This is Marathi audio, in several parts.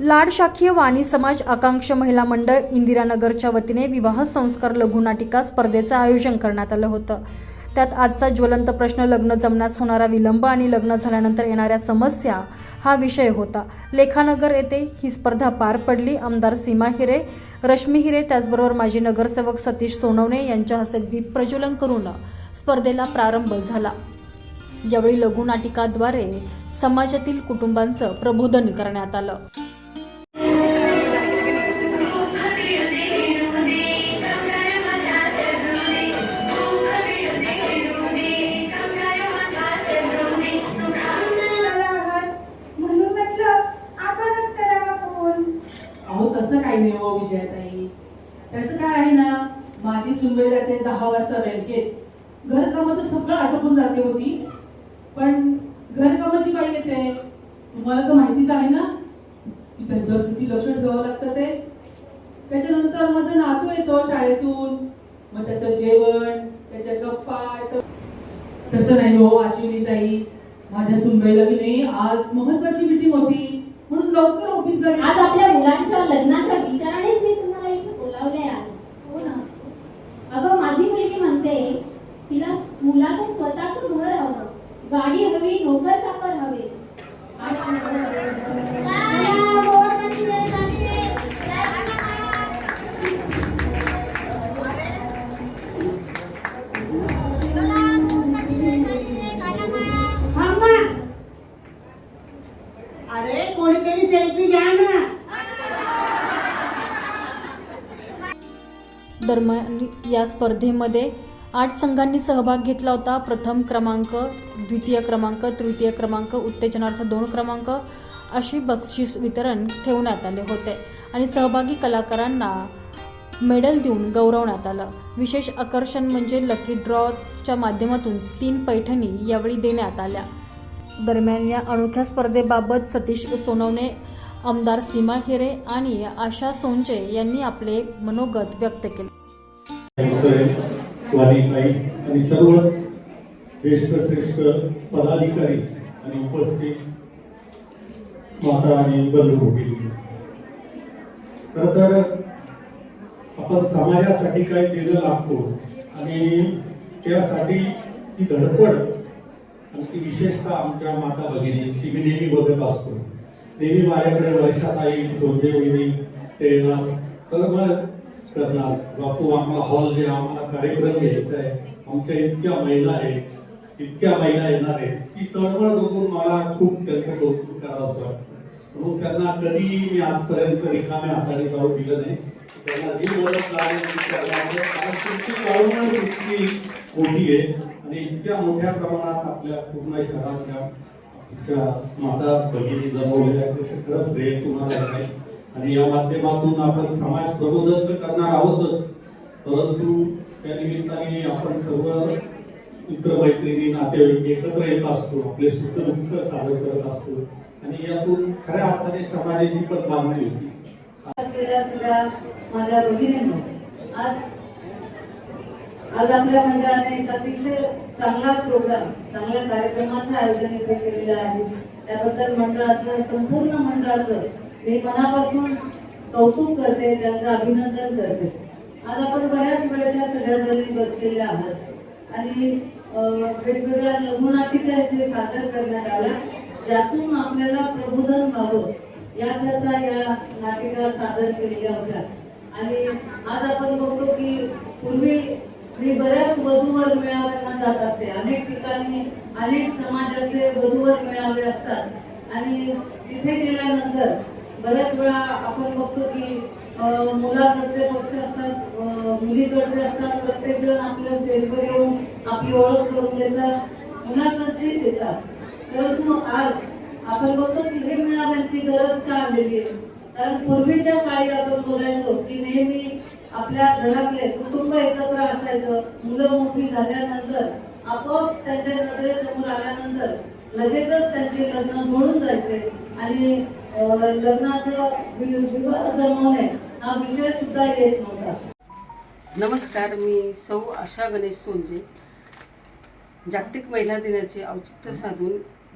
लाड शाखीय वाणी समाज आकांक्ष महिला मंडळ इंदिरानगरच्या वतीने विवाह संस्कार लघुनाटिका स्पर्धेचं आयोजन करण्यात आलं होतं. त्यात आजचा ज्वलंत प्रश्न लग्न जमण्यास होणारा विलंब आणि लग्न झाल्यानंतर येणाऱ्या समस्या हा विषय होता. लेखानगर येथे ही स्पर्धा पार पडली. आमदार सीमा हिरे रश्मी हिरे त्याचबरोबर माजी नगरसेवक सतीश सोनवणे यांच्या हस्ते दीप प्रज्वलन करून स्पर्धेला प्रारंभ झाला. यावेळी लघुनाटिकाद्वारे समाजातील कुटुंबांचं प्रबोधन करण्यात आलं. पाहिजे हो विजयाताई. त्याचं काय आहे ना माझी सुनबाई जाते दहा वाजता बँकेत. घरकामं तर सगळं आटोपून जाते होती. पण घरकामाची बाई येते. तुम्हाला तर माहितीच आहे ना की त्यांच्यावर किती लक्ष ठेवावं लागतं ते. त्याच्यानंतर माझा नातू येतो शाळेतून. मग त्याचं जेवण त्याच्या गप्पा तसं नाही हो अश्विनी ताई माझ्या सुनबाईला की नाही आज महत्वाची मिटिंग होती. म्हणून लवकर ऑफिसला आज आपल्या मुलांच्या लग्नाच्या विचारानेच मी तुम्हाला इथे बोलावले आहे. हो ना? अगं माझी मुलगी म्हणते तिला मुलाचं स्वतःच घर हवं. गाडी हवी नोकर चाकर हवे. दरम्यान या स्पर्धेमध्ये आठ संघांनी सहभाग घेतला होता. प्रथम क्रमांक द्वितीय क्रमांक तृतीय क्रमांक उत्तेजनार्थ दोन क्रमांक अशी बक्षीस वितरण ठेवण्यात आले होते आणि सहभागी कलाकारांना मेडल देऊन गौरवण्यात आलं. विशेष आकर्षण म्हणजे लकी ड्रॉच्या माध्यमातून तीन पैठणी यावेळी देण्यात आल्या. दरम्यान या अनोख्या स्पर्धेबाबत सतीश सोनवणे आमदार सीमा हिरे आणि आशा सोंचे यांनी आपले मनोगत व्यक्त केले. आणि सर्वच ज्येष्ठ श्रेष्ठ पदाधिकारी आणि उपस्थित माता आणि बंधू भगिनी. तर आपण समाजासाठी काय केलं लागतो आणि त्यासाठी ती धडपड आणि ती विशेषतः आमच्या माता भगिनी मी नेहमी बघत असतो. नेहमी माझ्याकडे वर्षात आई सोनजे वहिनी ते तर मग करणार. बापू आम्हाला हॉल दे आम्हाला कार्यक्रम घ्यायचा आहे. आमच्या इतक्या महिला आहेत इतक्या महिला येणार आहेत की तळमळ बघून मला खूप त्यांचं कौतुक करावं वाटतं. म्हणून त्यांना कधी मी आजपर्यंत रिकाम्या हाताने जाऊ दिलं नाही. त्यांना जी मदत लागेल इतकी मोठी आहे. आणि इतक्या मोठ्या प्रमाणात आपल्या पूर्ण शहरातल्या माता भगिनी जमवल्या खरंच श्रेय तुम्हाला आहे. आणि या माध्यमातून आपण समाज प्रबोधन तर करणार आहोतच. परंतु त्या निमित्ताने आपण सर्व मित्रमैत्रिणी नातेवाईक एकत्र येत असतो. आपले सुख दुःख सादर करत असतो. आणि यातून खऱ्या अर्थाने समाजाची पण बांधली होती. माझ्या भगिनींनो आज आज आपल्या मंडळाने एक अतिशय चांगला प्रोग्राम चांगल्या कार्यक्रमाचं आयोजन इथे केलेलं आहे. त्याबद्दल मंडळाचं संपूर्ण मंडळाचं मी मनापासून कौतुक करते त्यांचं अभिनंदन करते. आज आपण बऱ्याच वेळेच्या सगळ्या जणी बसलेल्या आहात. आणि वेगवेगळ्या लघुनाटिका इथे सादर करण्यात आल्या ज्यातून आपल्याला प्रबोधन व्हावं याकरता या नाटिका सादर केलेल्या होत्या. आणि आज आपण बघतो की पूर्वी आणि बऱ्याच वधूवर मेळाव्यांना जात असते. अनेक ठिकाणी अनेक समाजाचे वधूवर मेळावे असतात. आणि तिथे गेल्यानंतर बऱ्याच वेळा आपण बघतो की मुलाकडचे पक्ष असतात मुलीकडचे असतात. प्रत्येक जण आपल्या स्टेजवर येऊन आपली ओळख करून देतात मुलाकडचे देतात. परंतु आज आपण बघतो की हे मेळाव्यांची गरज का आलेली आहे? कारण पूर्वीच्या काळी आपण बोलायचो की नेहमी आपल्या घरातले कुटुंब एकत्र असायचं मुलं मोठी झाल्यानंतर आपोआप त्यांच्या नजरेसमोर आल्यानंतर लगेचच त्यांचे लग्न घडून जायचे आणि लग्नाचं विवाह जमवणे हा विषय सुद्धा येत नव्हता. नमस्कार मी सौ आशा गणेश सोनजे. जागतिक महिला दिनाचे औचित्य साधून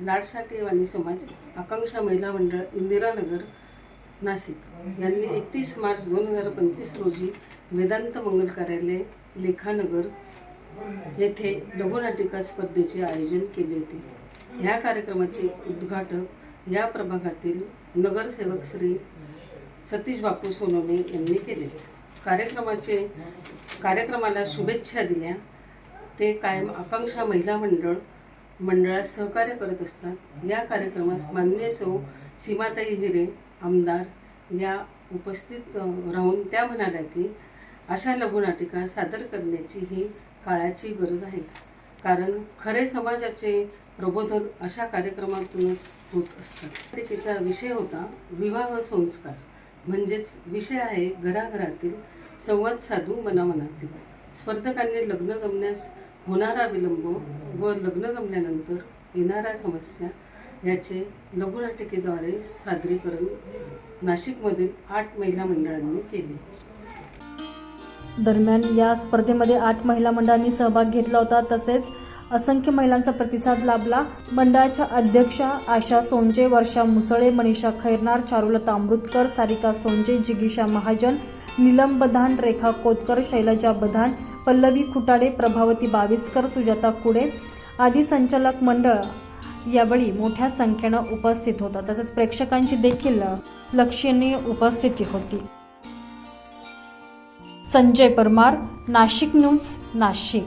लाडशाटी वाणी समाज आकांक्षा महिला मंडळ इंदिरानगर नाशिक. यांनी एकतीस मार्च दोन हजार पंचवीस रोजी वेदांत मंगल कार्यालय लेखानगर येथे लघुनाटिका स्पर्धेचे आयोजन केले होते. ह्या कार्यक्रमाचे उद्घाटक या प्रभागातील नगरसेवक श्री सतीश बापू सोनवणे यांनी केले. कार्यक्रमाचे कार्यक्रमाला शुभेच्छा दिल्या. ते कायम आकांक्षा महिला मंडळ मंडळात सहकार्य करत असतात. या कार्यक्रमास मान्य सौ सीमाताई हिरे आमदार या उपस्थित राहून त्या म्हणाल्या की अशा लघुनाटिका सादर करण्याची ही काळाची गरज आहे. कारण खरे समाजाचे प्रबोधन अशा कार्यक्रमातूनच होत असतात पत्रिकेचा विषय होता विवाह संस्कार. म्हणजेच विषय आहे घराघरातील संवाद साधू मनामनातील. स्पर्धकांनी लग्न जमण्यास होणारा विलंब व लग्न जमल्यानंतर येणाऱ्या समस्या याचे लघुनाटिकेद्वारे सादरीकरण नाशिकमधील आठ महिला मंडळांनी केले. दरम्यान या स्पर्धेमध्ये आठ महिला मंडळांनी सहभाग घेतला होता. तसेच असंख्य महिलांचा प्रतिसाद लाभला. मंडळाच्या अध्यक्षा आशा सोंजे वर्षा मुसळे मनीषा खैरनार चारुलता अमृतकर सारिका सोंजे जिगीषा महाजन नीलम बधान रेखा कोतकर शैलजा बधान पल्लवी खुटाडे प्रभावती बाविस्कर सुजाता कुडे आदी संचालक मंडळ यावेळी मोठ्या संख्येनं उपस्थित होता. तसेच प्रेक्षकांची देखील लक्षणीय उपस्थिती होती. संजय परमार नाशिक न्यूज नाशिक.